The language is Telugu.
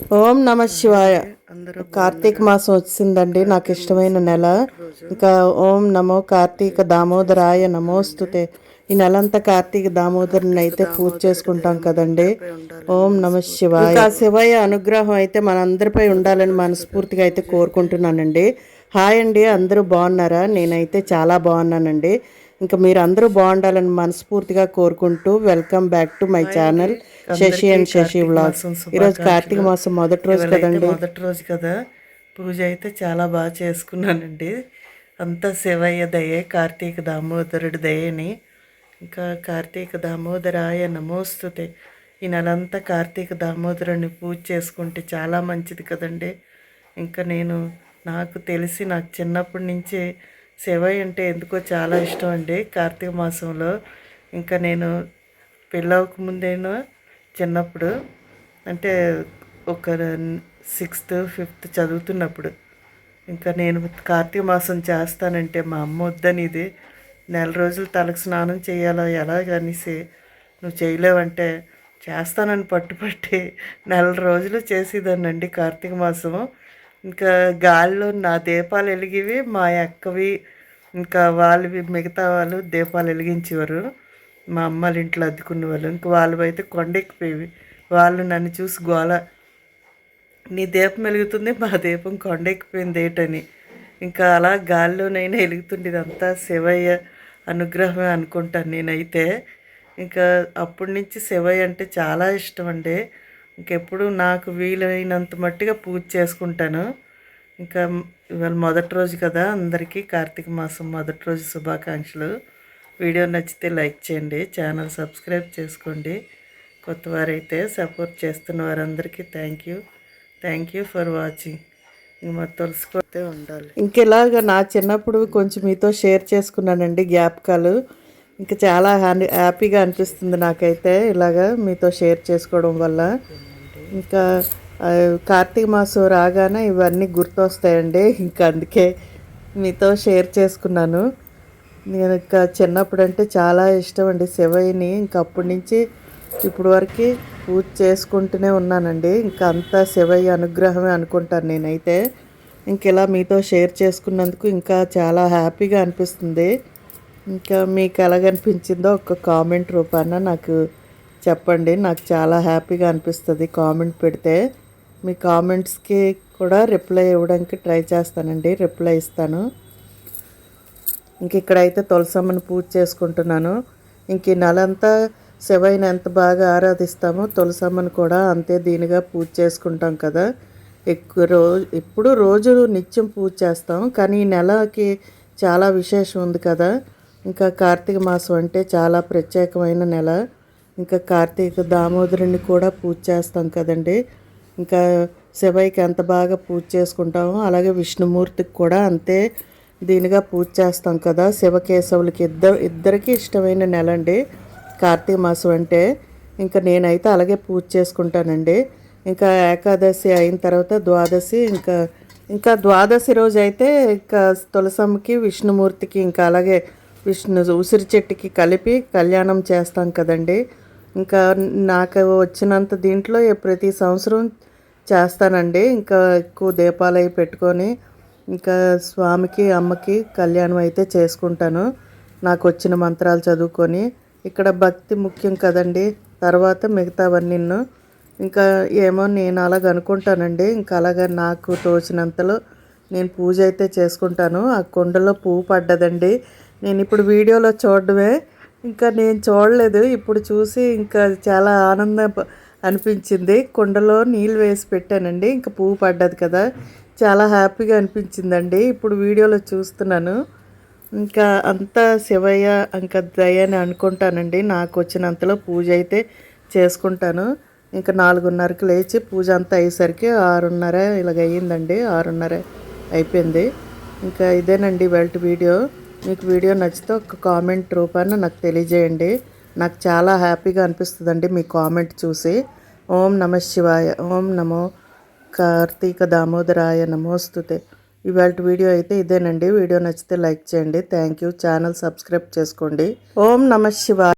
ఓం నమ శివాయ. కార్తీక మాసం వచ్చిందండి నాకు ఇష్టమైన నెల. ఇంకా ఓం నమో కార్తీక దామోదరాయ నమోస్తుతే. ఈ నెలంతా కార్తీక దామోదరుని అయితే పూజ చేసుకుంటాం కదండి. ఓం నమ శివాయ. ఇంకా శివయ్య అనుగ్రహం అయితే మనందరిపై ఉండాలని మనస్ఫూర్తిగా అయితే కోరుకుంటున్నానండి. హాయ్ అండి అందరూ బాగున్నారా? నేనైతే చాలా బాగున్నానండి. ఇంకా మీరు అందరూ బాగుండాలని మనస్ఫూర్తిగా కోరుకుంటూ welcome back to my channel. Sashi and Sashi vlogs ఈరోజు కార్తీక మాసం మొదటి రోజు కదండి? మొదటి రోజు కదా. పూజ అయితే చాలా బాగా చేసుకున్నానండి. అంతా శివయ్య దయే కార్తీక దామోదరుడి దయని. ఇంకా కార్తీక దామోదరాయ నమోస్తుతే ఈ నెలంతా కార్తీక దామోదరుని పూజ చేసుకుంటే చాలా మంచిది కదండి. ఇంకా నేను నాకు తెలిసి నాకు చిన్నప్పటి నుంచి శివయ్య అంటే ఎందుకో చాలా ఇష్టం అండి కార్తీక మాసంలో. ఇంకా నేను పెళ్ళవక ముందేనో చిన్నప్పుడు అంటే ఒక సిక్స్త్ ఫిఫ్త్ చదువుతున్నప్పుడు ఇంకా నేను కార్తీక మాసం చేస్తానంటే మా అమ్మ వద్దని ఇది నెల రోజులు తలకు స్నానం చేయాలో? ఎలాగనేసి నువ్వు చేయలేవంటే చేస్తానని పట్టుపట్టి నెల రోజులు చేసేదానండి కార్తీక మాసం. ఇంకా గాలిలో నా దీపాలు వెలిగివి మా అక్కవి ఇంకా వాళ్ళవి మిగతా వాళ్ళు దీపాలు వెలిగించేవారు. మా అమ్మ వాళ్ళ ఇంట్లో అద్దుకునే వాళ్ళు. ఇంకా వాళ్ళు అయితే కొండెక్కిపోయేవి. వాళ్ళు నన్ను చూసి గోల నీ దీపం వెలుగుతుంది మా దీపం కొండెక్కిపోయింది ఏటని. ఇంకా అలా గాల్లోనైనా వెలుగుతుండేది అంతా శివయ్య అనుగ్రహమే అనుకుంటాను నేనైతే. ఇంకా అప్పటి నుంచి శివయ్య అంటే చాలా ఇష్టం అండి. ఇంకెప్పుడు నాకు వీలైనంత మట్టిగా పూజ చేసుకుంటాను. ఇంకా ఇవాళ మొదటి రోజు కదా అందరికీ కార్తీక మాసం మొదటి రోజు శుభాకాంక్షలు. వీడియో నచ్చితే లైక్ చేయండి ఛానల్ సబ్స్క్రైబ్ చేసుకోండి. కొత్త వారైతే సపోర్ట్ చేస్తున్న వారందరికీ thank you. Thank you for watching. ఇంక మా ఉండాలి. ఇంకెలాగ నా చిన్నప్పుడు కొంచెం మీతో షేర్ చేసుకున్నానండి జ్ఞాపకాలు. ఇంకా చాలా హ్యాపీ హ్యాపీగా అనిపిస్తుంది నాకైతే ఇలాగా మీతో షేర్ చేసుకోవడం వల్ల. ఇంకా కార్తీక మాసం రాగానే ఇవన్నీ గుర్తొస్తాయండి. ఇంకా అందుకే మీతో షేర్ చేసుకున్నాను. నేను ఇంకా చిన్నప్పుడు అంటే చాలా ఇష్టం అండి శివయ్యని. ఇంకా అప్పటి నుంచి ఇప్పుడు వరకు పూజ చేసుకుంటూనే ఉన్నానండి. ఇంకా అంతా శివయ్య అనుగ్రహమే అనుకుంటాను నేనైతే. ఇంక ఇలా మీతో షేర్ చేసుకున్నందుకు ఇంకా చాలా హ్యాపీగా అనిపిస్తుంది. ఇంకా మీకు ఎలాగనిపించిందో ఒక కామెంట్ రూపాన నాకు చెప్పండి. నాకు చాలా హ్యాపీగా అనిపిస్తుంది కామెంట్ పెడితే. మీ కామెంట్స్కి కూడా రిప్లై ఇవ్వడానికి ట్రై చేస్తానండి. రిప్లై ఇస్తాను. ఇంక ఇక్కడైతే తులసమ్మని పూజ చేసుకుంటున్నాను. ఇంక ఈ నెలంతా శివయ్యని ఎంత బాగా ఆరాధిస్తామో తులసమ్మని కూడా అంతే దీనిగా పూజ చేసుకుంటాం కదా. ఎక్కువ రోజు ఇప్పుడు రోజు నిత్యం పూజ చేస్తాం. కానీ ఈ నెలకి చాలా విశేషం ఉంది కదా. ఇంకా కార్తీక మాసం అంటే చాలా ప్రత్యేకమైన నెల. ఇంకా కార్తీక దామోదరుని కూడా పూజ చేస్తాం కదండి. ఇంకా శివయ్యకి ఎంత బాగా పూజ చేసుకుంటామో అలాగే విష్ణుమూర్తికి కూడా అంతే దీనిగా పూజ చేస్తాం కదా. శివకేశవులకి ఇద్దరు ఇద్దరికి ఇష్టమైన నెల అండి కార్తీక మాసం అంటే ఇంకా నేనైతే అలాగే పూజ చేసుకుంటానండి. ఇంకా ఏకాదశి అయిన తర్వాత ద్వాదశి ఇంకా ఇంకా ద్వాదశి రోజు అయితే ఇంకా తులసమ్మకి విష్ణుమూర్తికి ఇంకా అలాగే విష్ణు ఉసిరి చెట్టుకి కలిపి కళ్యాణం చేస్తాం కదండి. ఇంకా నాకు వచ్చినంత దీంట్లో ప్రతి సంవత్సరం చేస్తానండి. ఇంకా ఎక్కువ దీపాలు అవి పెట్టుకొని ఇంకా స్వామికి అమ్మకి కళ్యాణం అయితే చేసుకుంటాను. నాకు వచ్చిన మంత్రాలు చదువుకొని. ఇక్కడ భక్తి ముఖ్యం కదండి. తర్వాత మిగతావన్నీ ఇంకా ఏమో నేను అలాగ అనుకుంటానండి. ఇంకా అలాగ నాకు తోచినంతలో నేను పూజ అయితే చేసుకుంటాను. ఆ కొండలో పువ్వు పడ్డదండి. నేను ఇప్పుడు వీడియోలో చూడడమే. ఇంకా నేను చూడలేదు. ఇప్పుడు చూసి ఇంకా చాలా ఆనందం అనిపించింది. కుండలో నీళ్ళు వేసి పెట్టానండి. ఇంకా పువ్వు పడ్డది కదా. చాలా హ్యాపీగా అనిపించిందండి. ఇప్పుడు వీడియోలో చూస్తున్నాను. ఇంకా అంతా శివయ్య ఇంకా దయ అని అనుకుంటానండి. నాకు వచ్చినంతలో పూజ అయితే చేసుకుంటాను. ఇంకా నాలుగున్నరకు లేచి పూజ అంతా అయ్యేసరికి ఆరున్నర ఇలాగ అయ్యిందండి. ఆరున్నర అయిపోయింది. ఇంకా ఇదేనండి వెల్ట్ వీడియో. మీకు వీడియో నచ్చితే ఒక కామెంట్ రూపాన నాకు తెలియజేయండి. నాకు చాలా హ్యాపీగా అనిపిస్తుందండి మీ కామెంట్ చూసి. ఓం నమ శివాయ ఓం నమో కార్తీక దామోదరాయ నమోస్తుతే. ఇవాళ వీడియో అయితే ఇదేనండి. వీడియో నచ్చితే లైక్ చేయండి. థ్యాంక్ యూ ఛానల్ సబ్స్క్రైబ్ చేసుకోండి. ఓం నమ శివాయ